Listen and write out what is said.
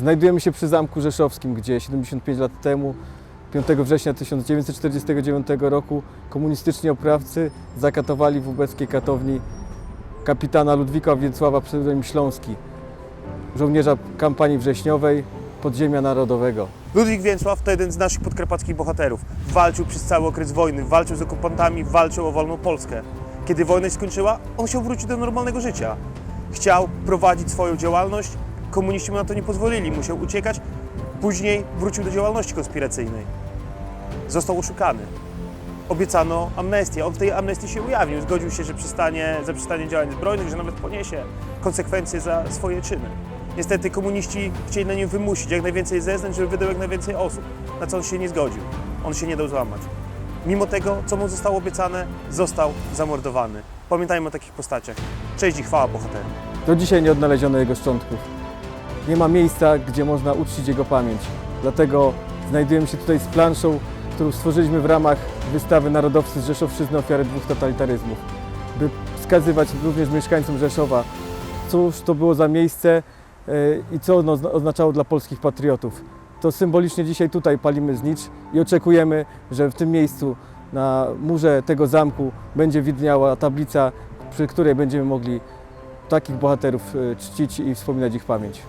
Znajdujemy się przy Zamku Rzeszowskim, gdzie 75 lat temu, 5 września 1949 roku, komunistyczni oprawcy zakatowali w ubeckiej katowni kapitana Ludwika Więcława pseudonim Śląski, żołnierza kampanii wrześniowej Podziemia Narodowego. Ludwik Więcław to jeden z naszych podkarpackich bohaterów. Walczył przez cały okres wojny, walczył z okupantami, walczył o wolną Polskę. Kiedy wojna się skończyła, on chciał wrócić do normalnego życia. Chciał prowadzić swoją działalność, komuniści mu na to nie pozwolili, musiał uciekać. Później wrócił do działalności konspiracyjnej. Został oszukany. Obiecano amnestię. On w tej amnestii się ujawnił. Zgodził się, że przestanie, zaprzestanie działań zbrojnych, że nawet poniesie konsekwencje za swoje czyny. Niestety komuniści chcieli na nim wymusić jak najwięcej zeznań, żeby wydał jak najwięcej osób, na co on się nie zgodził. On się nie dał złamać. Mimo tego, co mu zostało obiecane, został zamordowany. Pamiętajmy o takich postaciach. Cześć i chwała bohaterom. Do dzisiaj nie odnaleziono jego szczątków. Nie ma miejsca, gdzie można uczcić jego pamięć. Dlatego znajdujemy się tutaj z planszą, którą stworzyliśmy w ramach wystawy Narodowcy z Rzeszowszczyzny ofiary dwóch totalitaryzmów, by wskazywać również mieszkańcom Rzeszowa, cóż to było za miejsce e, i co ono ozna- oznaczało dla polskich patriotów. To symbolicznie dzisiaj tutaj palimy znicz i oczekujemy, że w tym miejscu na murze tego zamku będzie widniała tablica, przy której będziemy mogli takich bohaterów e, czcić i wspominać ich pamięć.